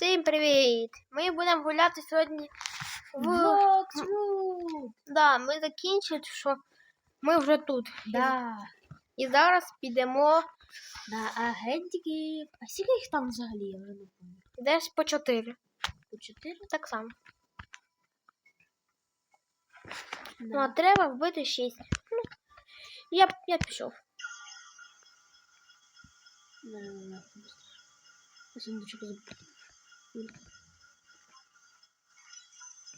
Всім привіт! Ми будемо гуляти сьогодні в. Блоксрут! Да, ми закінчили, що ми вже тут. Да. І зараз підемо На агентики. А скільки їх там взагалі, я вже не пам'ятаю. десь по 4. По чотири? Так само. Ну, а треба вбити 6. Ну, я, я пішов. Да, да, да. Сундучок забув.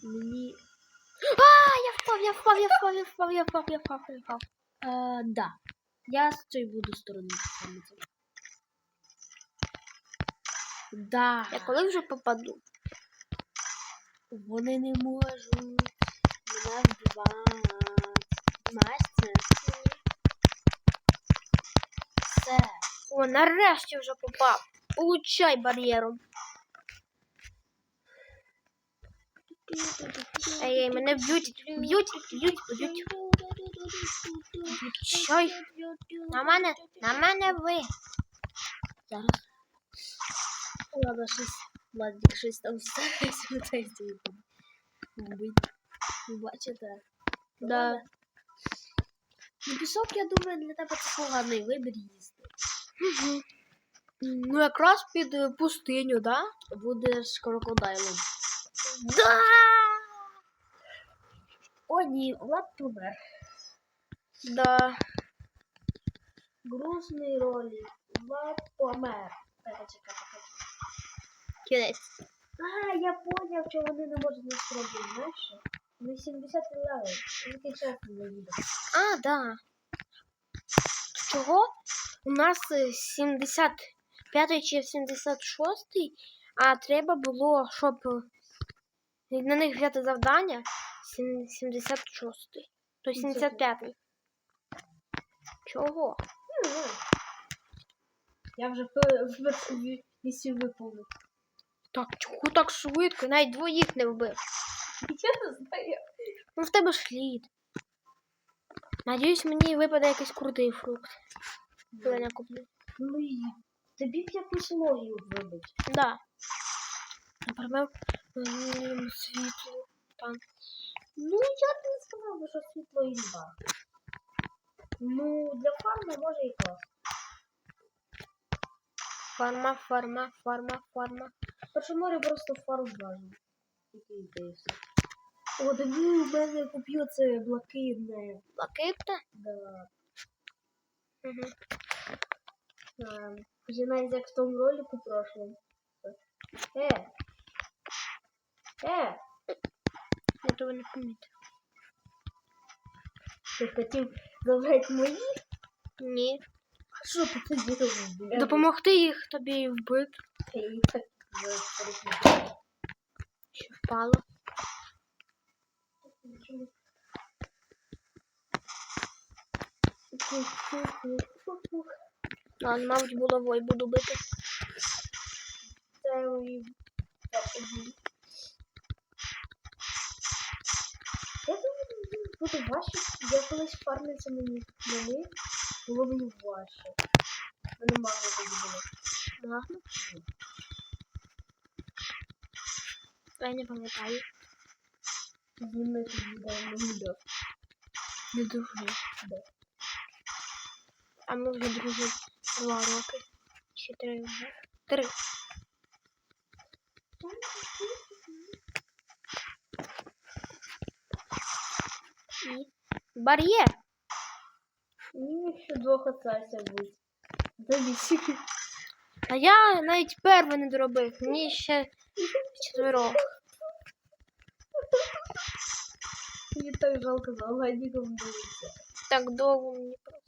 Мені... А, я впав, я впав, я впав, я впав, я впав, я впав, я впав. А, да. Я з цієї буду сторони саме. Да. Я коли вже попаду? Вони не можуть мене вбивати. Настя. Все. О, нарешті вже попав. Получай бар'єром. Ей, ей, мене б'ють, б'ють, б'ють, б'ють. Чой? На мене, на мене ви. Зараз. Ладно, щось. Ладно, щось там старається тесті вбити. Ви бачите? Да. Ну, пісок, я думаю, для тебе це поганий вибір їсти. Мгм. Ну, якраз під е, пустиню, да? Будеш крокодайлом. Да! О, ні, Влад помер. Да. Грустний ролик. Влад помер. Так, чекай, чекай. Кінець. А, я поняв, що вони не можуть нас робити, знаєш що? Вони 70 левел. Тільки час не відео. А, да. Чого? У нас е, 75 чи 76, а треба було, щоб е, на них взяти завдання сім- 76. То 75. Чого? Не знаю. Я вже в- в- в- місію виповнив. Так, чого так швидко? Навіть двоїх не вбив. Я не знаю. Ну в тебе ж слід. Надіюсь, мені випаде якийсь крутий фрукт. Коли я куплю. Ну і тобі б якусь логію вибить. Да. Наприклад, м, світло. Там. Ну, я б не сказав, що світло імба. Ну, для фарми може і клас. Фарма, фарма, фарма, фарма. Перше море просто. Такий дивився. О, диви, у мене куп'ю це блакитне. Блакитне? Да. Угу. Ем, Починається як в тому ролику прошлому. Е! Е! Я того не помітив. Ти хотів забрати мої? Ні. Що ти тоді робив? Допомогти їх тобі вбити. Я і так. Що впало. Ладно, мабуть, булавою буду бити. Це мої папуги. Я думаю, буде важче. Я колись фармився мені них, було мені важче. Мене мало тоді було. Ладно. Я не пам'ятаю. Зніми тоді давно відео. Не дуже. Да. А ми вже друзі два роки. Ще три вже. Три. І бар'єр. Мені ще двох осталося бути. Тобі? А я навіть перший не доробив. Мені ще четверо. Мені так жалко за Аладдіком дивитися. Так довго мені просто.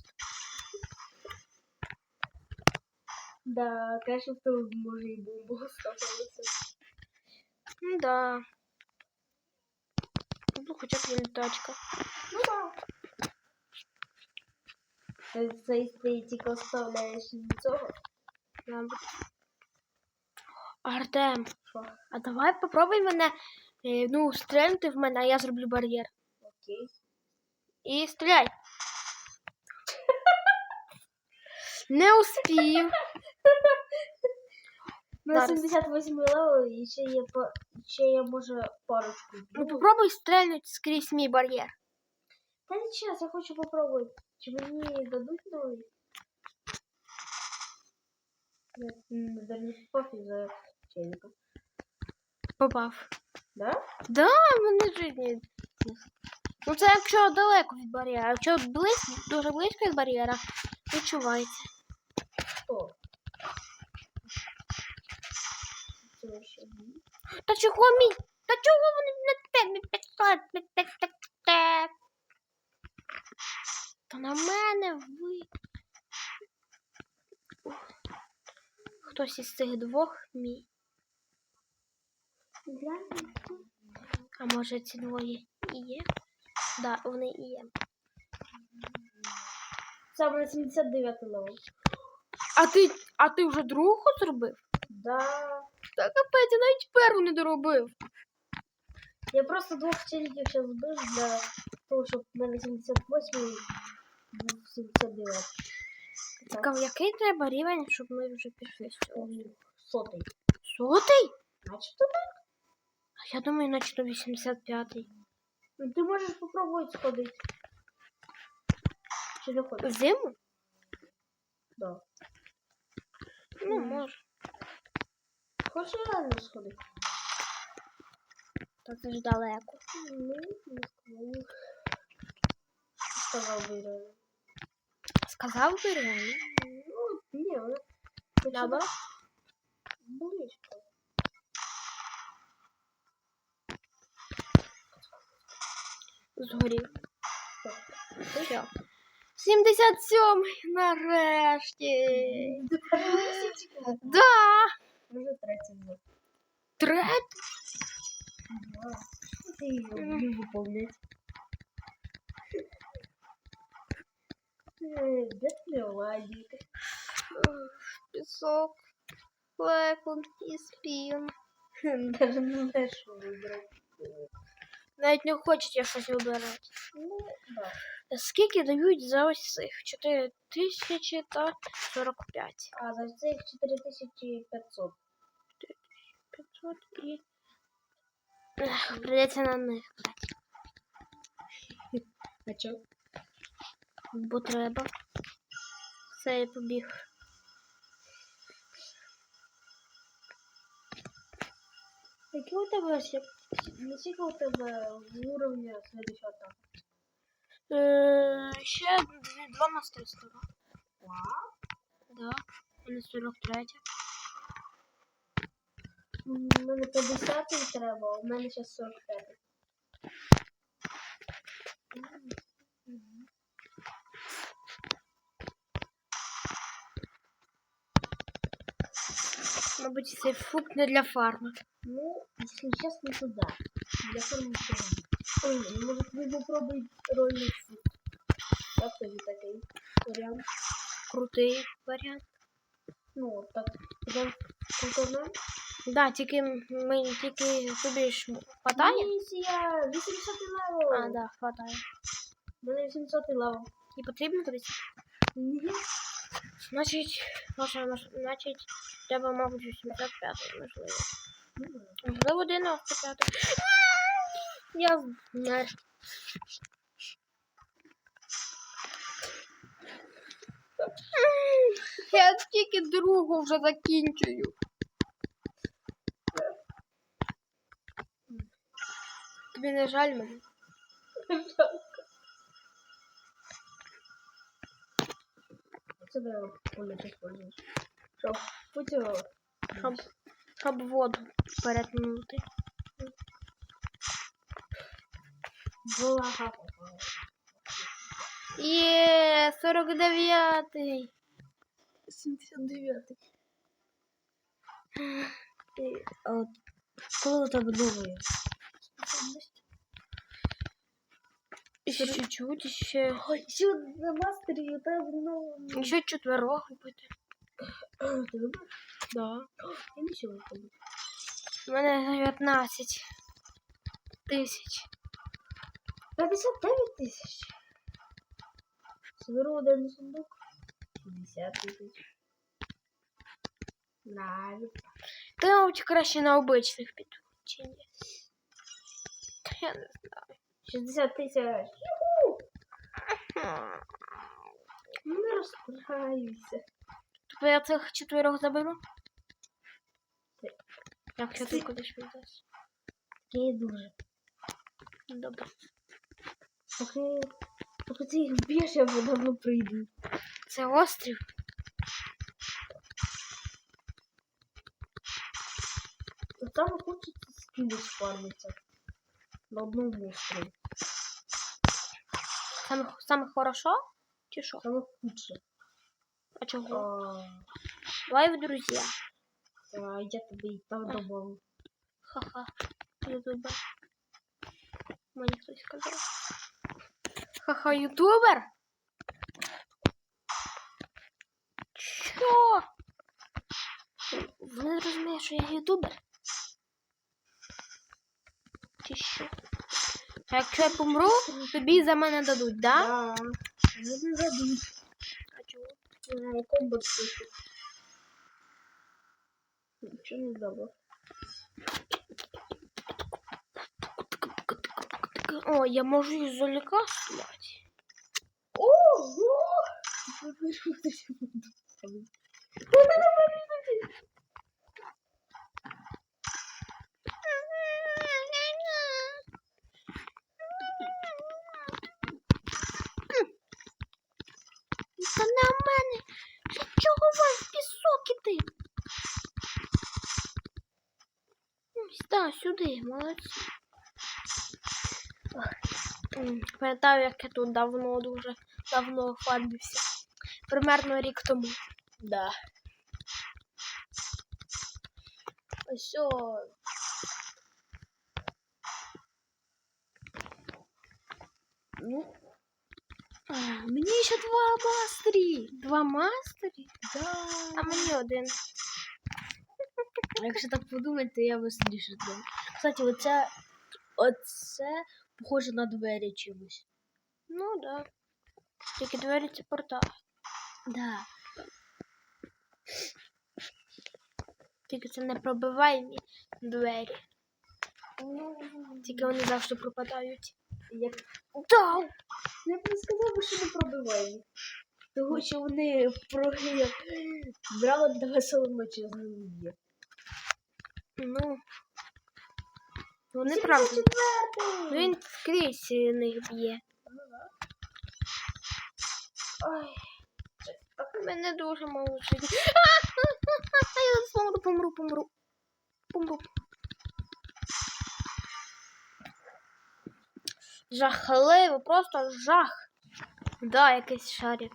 Да, конечно, в тебе може і бомба оставалася. Ну да. Ну, хоча б не тачка. Ну да. Цей ти тільки оставляєш від цього. Артем, а давай попробуй мене, е, ну, стрельнути в мене, а я зроблю бар'єр. Окей. І стріляй. Не успів. На 78 левел і ще є, ще є може парочку. Ну, попробуй стрельнути скрізь мій бар'єр. Та не час, я хочу попробувати. Чи мені дадуть новий? Я м, за челика. Попав. Да? Да, вони житні. Ну це якщо далеко від бар'єра. Якщо близько, дуже близько від бар'єра, відчувається. Хто? Це вообще ні. Та чого мій? Та чого вони на тебе так. Та на мене ви. Хтось із цих двох мій. А може ці двоє і є? Да, вони і є. Саме на 79 левел. А ти, а ти вже другу зробив? Да. Та капець, я навіть першу не доробив. Я просто двох челиків зараз збив для того, щоб в мене 78 був 79. Цікаво, який треба рівень, щоб ми вже пішли з цього? Сотий. Сотий? Начебто так. А я думаю, наче 85-й. Ну, ти можеш попробувати сходити. Чи не хочеш? Зиму? Да. Ну, може. Хочеш реально сходити? Та це ж далеко. Ну, не сказав. Сказав би реально. Сказав би реально. Ну, ні, вона... Добре. Близько. Згорів. Так. Все. 77 нарешті. Да. Може 30 вже. Третій. Ага. Ти його не виповнять. Е, Де ти ладік? Пісок. Флекун і спін. Даже не знаєш, що вибрати. Навіть не хочуть я щось вибирати. Ну, да. Скільки дають за ось цих? 4 тисячі та 45. А за цих 4500. 500 і... Ех, придеться на них брати. А чо? Бо треба. Все, я побіг. Які у тебе ще? Наскільки у тебе уровня следующего атака? Е, ще дві- два мастерства. Вау. Да. У мене 43. У мене 50 треба, а у мене зараз 45. Мабуть, цей фрукт не для фарми. Ну, если честно, то да. Для формы тоже. Ой, ну, может вы попробуете рольный фрукт. Как тобі такий варіант? Крутий варіант. Ну, от так, прям культурно. Да, тільки ми тільки тобі ж хватає? Місія 800 левел. А, да, хватає. Мене 800 левел. І потрібно тобі? Ні. Значить, може, може, значить, треба, мабуть, 85 можливо. Можливо, 95. Я знаю. Я тільки другу вже закінчую. Тобі не жаль мене? Це де політ используєш? Щоб потім... Щоб, щоб воду перетнути. Попала. Є, 49-й. 79. Ти, а от коли у тебе новий? Ще чуть-чуть, ще, Ой, що на мастері у тебе новий? ще четверо робити. Ти вибрав? Да. Я нічого не помню. У мене 19 тисяч. 59 тисяч. Зберу один сундук. 50 тисяч. Навіть. Ти, мабуть, краще на обичних піду. Чи Я не 60 тисяч. знаю. Ну, не розстраюйся. Тобто я цих заберу? Ти- Якщо ти кудись підеш. Я дуже. Добре. Поки, поки ти їх я давно прийду. Це острів. Саме хочеться скинуть фармиться. На одному острові. Саме, саме хорошо? Чи що? Саме худше. А чого? А, Давай в друзі. а я тобі і так добавив. Ха-ха. Ютубер. Мені хтось сказав. Ха-ха, ютубер? Що? Вони розуміють, що я ютубер? Чи що? А якщо я помру, тобі за мене дадуть, да? Да. Ну, не забудь. А чого? А, комбат пишу. Нічого не дало. О, я можу ізоляка стріляти. Ого! Та не в мене. Для чого вас пісок іти? Так, сюди, молодці. Пам'ятаю, як я тут давно, дуже давно фармився. Примерно рік тому. Да. Ось. Ну, а, мені ще два мастері. Два мастері? Да. А мені один. Якщо так подумати, то я веселіше думаю. Кстати, оце, оце похоже на двері чимось. Ну да. Тільки двері це портал. Да. Тільки це не пробиваємі двері. Тільки вони завжди пропадають. Як... Да. Я б не сказав, що не пробиваємо. Тому що вони про... брали для веселої ночі з ними є. Ну. Вони правда. 74-й! Він скрізь них б'є. Ой, Так Мене дуже мало життя. Жахливо, просто жах. Да, якийсь шарик.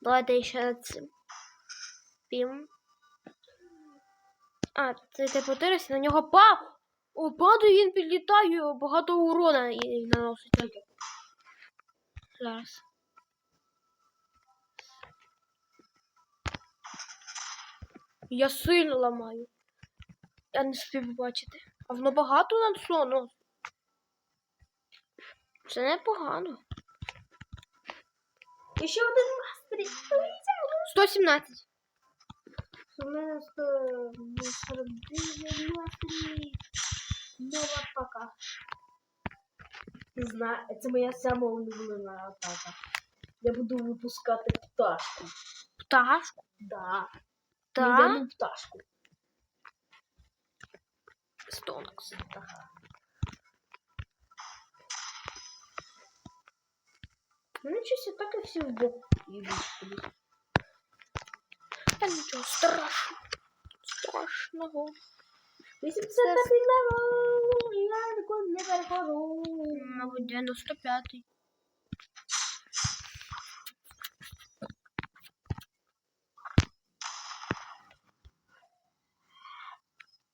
Давайте ще цим. Пім. А, це типу тирись, на нього па. О, падає, він підлітає, багато урона і наносить. Зараз. Я сильно ламаю. Я не спів бачити. А воно багато на сону. Це непогано. І ще один. 117. У мене 149 мастері. Нова атака. Ти знаєш, це моя сама улюблена атака. Я буду випускати пташку. Пташку. Да. Так. Ледяну пташку. Стонкс. Ну нічого, так і всі в бок їдуть кудись. Та нічого страшного. Страшного. 80 левел, я ніколи не перехожу. Мабуть, 95-й.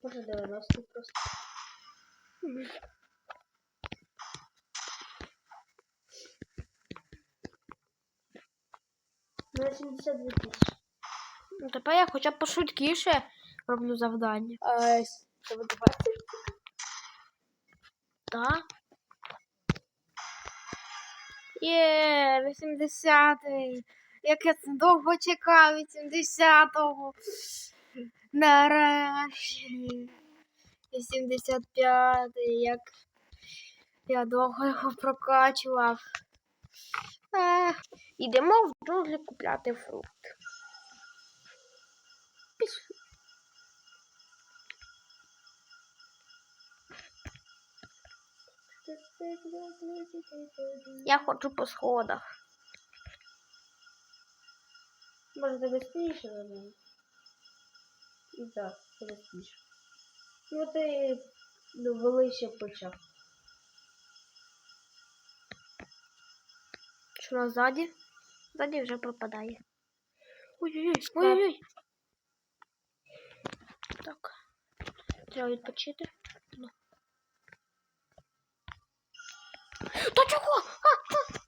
Може 90 просто. На 72 тисячі. Ну, тепер я хоча б пошвидкіше роблю завдання. А, це ви 20? Так. Є, 80-й. Як я це довго чекав 80-го. Нарешті. 85 як я довго його прокачував. Ідемо в джунглі купляти фрукт. Пішли. Я хочу по сходах. Може тебе спіше забув. І так, тебе спіше. Ну ти ну, вели ще почав. Що на ззаді? Ззаді вже пропадає. Ой-ой-ой, ой-ой-ой. Так. Треба відпочити. Ну. Та чого? А, а.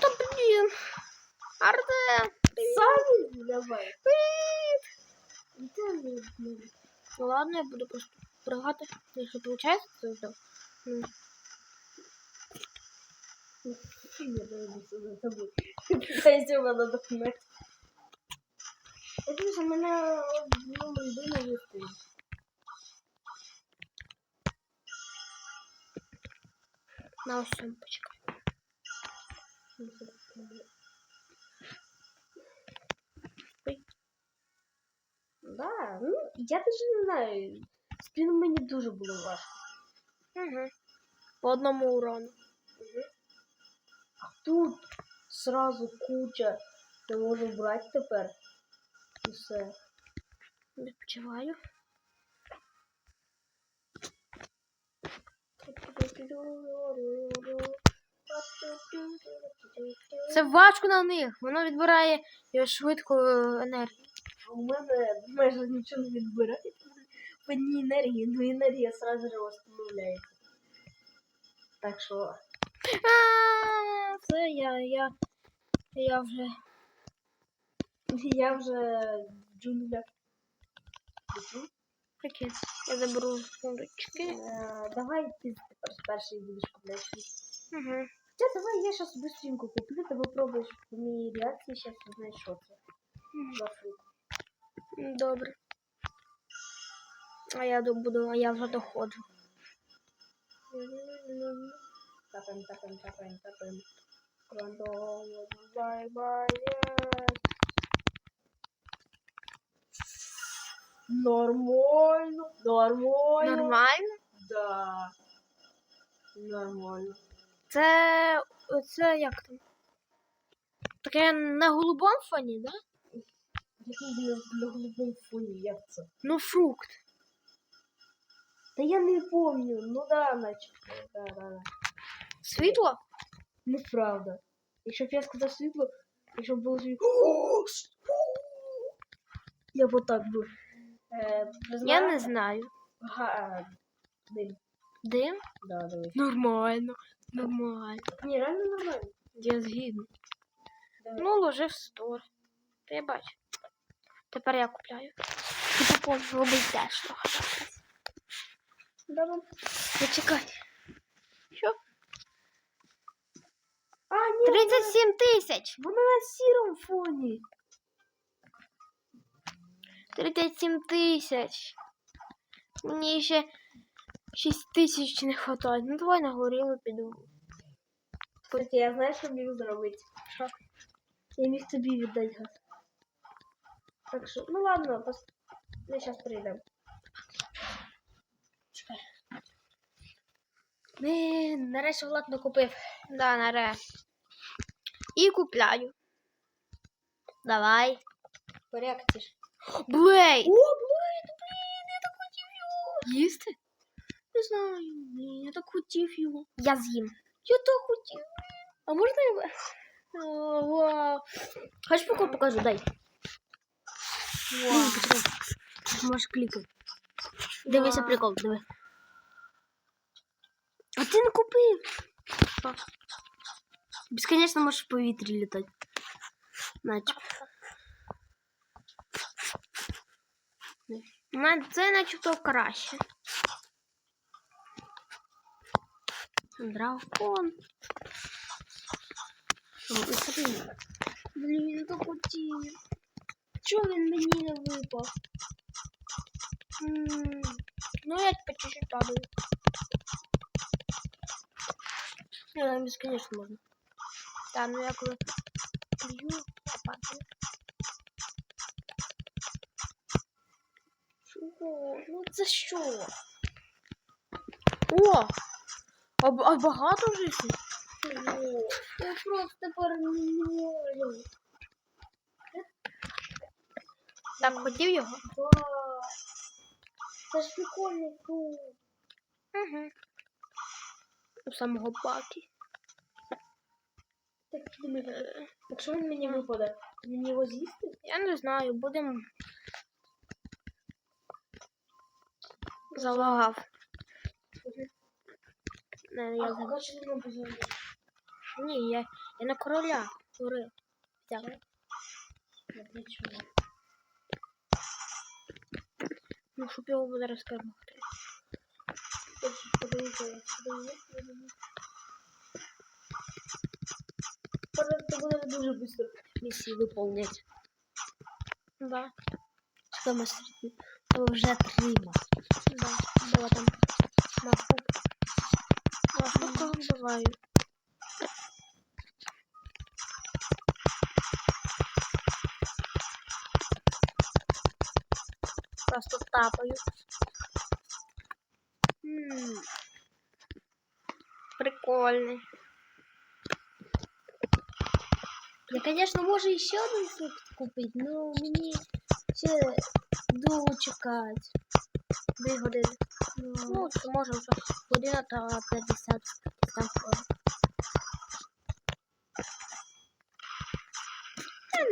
Та блін. Артем. Самі давай. Привіт. Ну, ладно, я буду просто пригати. Якщо виходить, то здав. Я дивлюся за тобою. Питайся документ. Я мене людина вистою. На ось цьому. Да, ну, я даже не знаю. Спину мені дуже було важко. Угу. По одному урону. А тут сразу куча. Я можу брати тепер. І все. Відпочиваю. Це важко на них. Воно відбирає швидко е, енергію. А у мене майже нічого не відбирається. В одній енергії, ну енергія сразу же восстановляється. Так що. Це я, я, я вже. Я вже в джунглях. Лечу. Я заберу сундучки. Е, Давай ти тепер перший будеш купляти. Угу. Хоча давай я зараз быстренько куплю, ти попробуєш по моїй реакції зараз узнаєш, що це. Добре. А я буду, а я вже доходжу. Тапаем, тапаем, тапаем, тапаем. Рандом, бай, бай, Нормально, нормально. Нормально? Да. Нормально. Це. Це як там? Таке на голубому фоні, да? Який на, голубому фоні, як це? Ну, фрукт. Та я не помню, ну да, начебто. Да, да, да. Світло? Неправда. Якщо б я сказав світло, якщо б було світло. Я б отак би. Е, Я не знаю. Ага, дим. Дим? Да, дивись. Нормально. Нормально. Ні, реально нормально. Я. Дивись. Ну, ложи в стор. Ти бачиш. Тепер я купляю. Ти попозже робить теж. Давай. Почекай. Що? А, ні, 37 тисяч. вона на сірому фоні. 37 тисяч. Мені ще 6 тисяч не вистачає. Ну давай на горілу піду. Кстати, я знаю, що міг зробити. Що? Я міг тобі віддати газ. Так що, ну ладно, пос... ми зараз прийдемо. Блін, нарешті Влад накупив. Да, нарешті. І купляю. Давай. Порядкиш. Блейд! О, блин, блин, я так хотів його. Їсти? Не знаю, блін, я так хотів його. Я з'їм. Я так хотів. А можна його? О, вау. Хочеш поки покажу, дай. Вау. Можеш клікати. Дивися Вау. прикол, диви. А ти не купив. Що? Безконечно можеш в повітрі літати. Наче. На- Це начебто краще. Дракон. О, і смотри. Блін, так хотів. Чого він мені не випав? М, Ну, я по чуть-чуть падаю. Не, там бесконечно можна. Та, ну я коли б'ю, я падаю. Чого? Ну це що? О! А, а багато? Чого? Я просто тепер. Так, хотів його? Да. Це ж прикольний круг. Угу. У самого баки. Так, якщо він мені випаде, мені його з'їсти? Я не знаю, будемо. Залагав. Не, я забув. Ні, я, я на короля. Я нічого. Ну, щоб його буде розкармати. Хочу подивитися, як сюди є, я думаю. Просто буде дуже швидко місії виповнять. Да. Що мастер? То вже три Да. Була там мафу. Ну, а що кого вбиваю? Просто тапаю. М. Прикольний. Я, конечно, можу ще один фрукт купити, но мені ще довго чекати. Дві години. Ну, це може вже година та 50 там.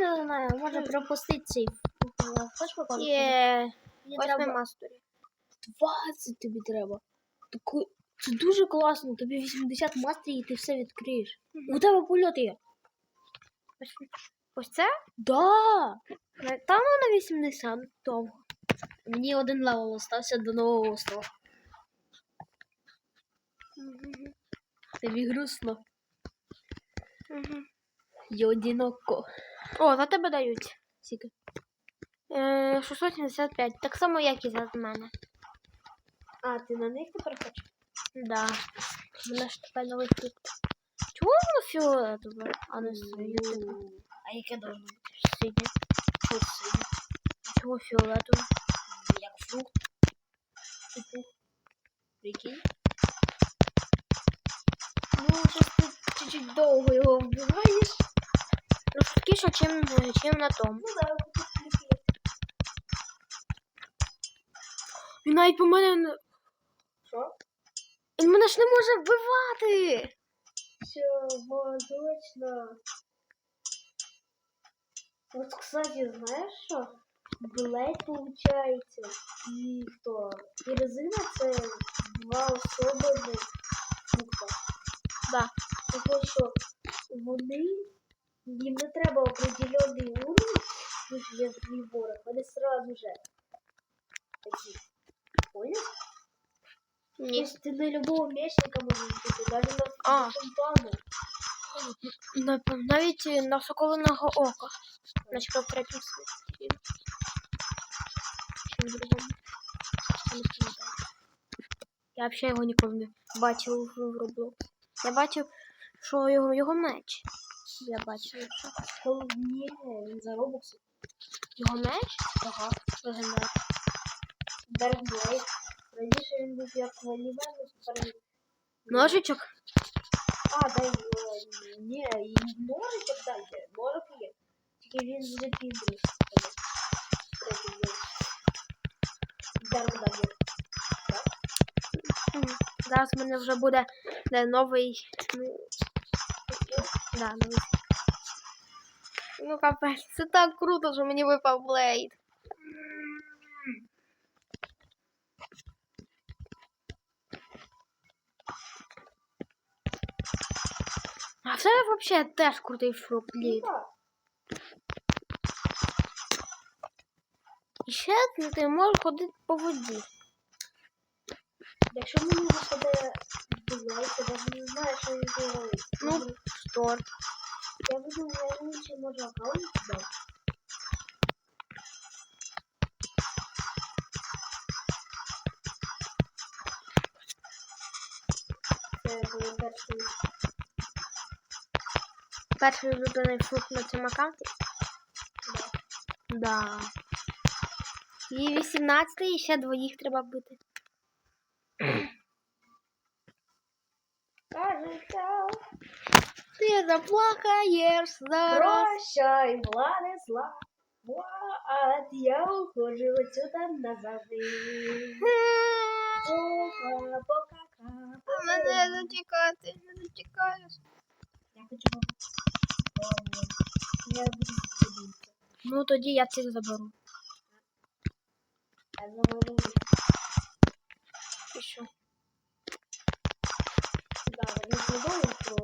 Я не знаю, може пропустити цей. Хочеш попробувати? Є. Мені Ось на треба мастері. 20 тобі треба. Таку... Це дуже класно, тобі 80 мастерів і ти все відкриєш. У тебе польот є. Ось, ось це? Да! Не- Та ну на 80 довго. Мені один левел остався до нового острова. Мгм. Тобі грустно. Мгм. І одиноко. О, за тебе дають. Скільки? Е, 675. Так само, як і за мене. А, ти на них тепер хочеш? Да. У мене ж тепер новий фрукт. Фіолетове, а не синє? А яке должно бути? Синє. Тут синє. Чого фіолетове? Як фрукт. Типу. Прикинь. Ну, щось ти чуть-чуть довго його вбиваєш. Ну, швидкіше, чим, чим на тому. Ну да. Він навіть по мене... не- Що? Він мене ж не може вбивати! Все, вот, точно. Вот, кстати, знаешь что? Блейд получается. І хто? І резина це два особливі фрукта. Да. Тому що вони, їм не треба определенний уровень, тут є в приборах, вони сразу же такі. Понял? Ні. Тобто ти на любого мечника можеш бути, навіть на А. Нав- Навіть на соколиного ока. Наче в третьому світі. Чи в другому. Я. Взагалі його ніколи не бачив в, Roblox. Я бачив, що його, його меч. Я бачив. Що. Ні, він за робокси. Його меч? Ага. Легендар. Даркблейд. Раніше він був як валівен, тепер він... Ножичок? А, дай, е, ні, і ножичок дайте, ножик є. Тільки він вже пізний. Третій є. Даркблейд. Мгм. Зараз в мене вже буде де, новий. Ну, да, новий. Ну капець, це так круто, що мені випав Блейд. Це вообще теж крутий фрупліт. Ну І ще ну, ти можеш ходити по воді. Якщо мені не ходить вбивається, я навіть не знаю, що він говорить. Ну, що? Я буду вважати, чи можна аккаунт дати. Це було перше. Перший улюблений фрукт на цьому аккаунті? Да. І 18 і ще двоїх треба бити. Ти заплакаєш зараз. прощай, Владислав. Влад, я ухожу отсюда назавжди. Пока, пока, Мене зачекати, не зачекаєш. Я хочу. Я. Ну тоді я цих заберу. Я. І що? Да, вони згодовують про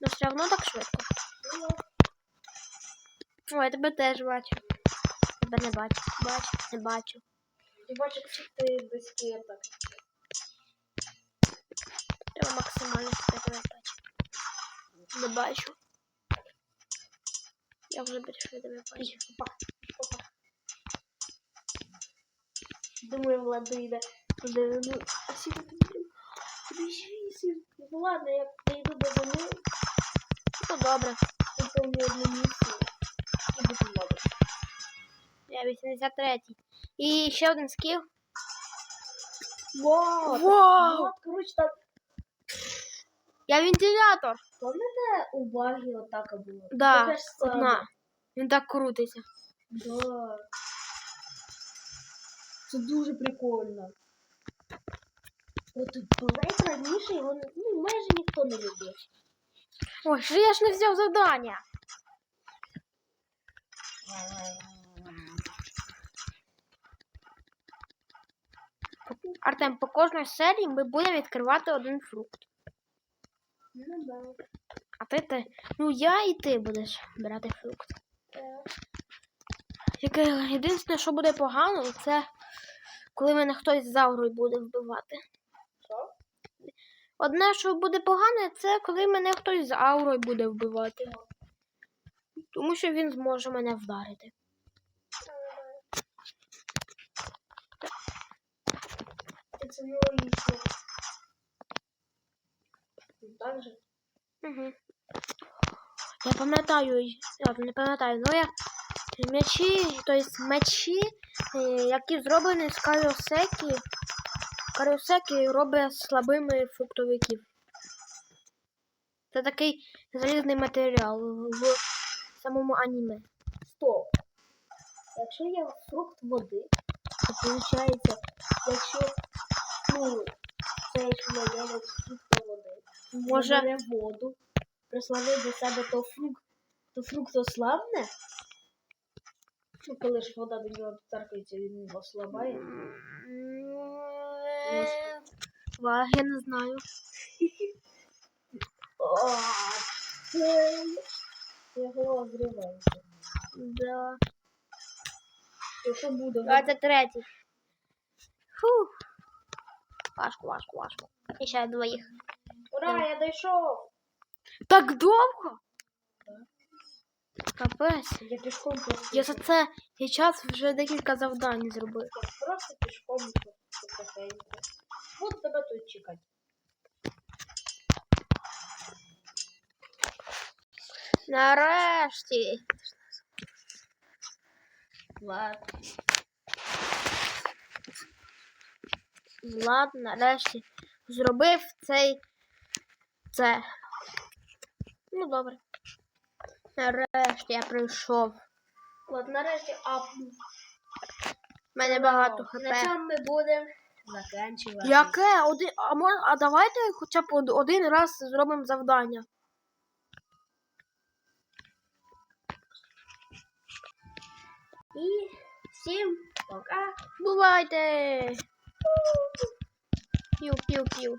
Ну все одно так швидко. О, я тебе теж бачу. Тебе не бачу. Бачу, не бачу. Ти бачиш, що ти без клеток. Треба максимально тебе бачу. Не бачу. Я вже більше тебе бачу. Опа, опа. Думаю, Влад доїде. Буде, ну, а сіти тобі. Тобі ще вісім. Ну ладно, я прийду до зими, Ну добре. виповню одну місію. І буду добре. Я 83. І ще один скіл. Вау! Вау! Влад, коротше, там, Я вентилятор. Пам'ятаєте, у Багі атака була? Да, Таке одна. Він так крутиться. Да. Це дуже прикольно. От Блейд раніше його ну, майже ніхто не любив. Ой, що я ж не взяв завдання. Артем, по кожній серії ми будемо відкривати один фрукт. Ну да. А ти ти. Ну я і ти будеш брати фрукт. Тільки єдине, що буде погано, це коли мене хтось з аурою буде вбивати. Що? Одне, що буде погане, це коли мене хтось з аурою буде вбивати. Тому що він зможе мене вдарити. Це не логічно. Ну, Так же? Угу. Я пам'ятаю, я не пам'ятаю, ну я м'ячі, тобто мечі, е, які зроблені з каріосекі, каріосекі робить слабими фруктовиків. Це такий залізний матеріал в самому аніме. Стоп. Якщо є фрукт води, то виходить, якщо ну, цей фрукта води, Може, набере воду, прислонить до себе то фрукт, то фрукт ослабне. Ну, коли ж вода до нього доторкається, він ослабає. Ва, я не знаю. О, це... Я голова зривається. Да. То що буде? 23. Фух. Важко, важко, важко. І ще двоїх. Ура, я дійшов! Так довго? Капець. Я пішком просто. Я за це я час вже декілька завдань зробив. Я просто пішком потихеньку. Буду тебе тут чекати. Нарешті. Влад. Влад нарешті зробив цей це. Ну добре. Нарешті я прийшов. От нарешті апну. У мене багато На хп. цьому ми будемо заканчувати. Яке? Один, а, мож, а давайте хоча б один раз зробимо завдання. І всім пока. Бувайте! Пів-пів-пів.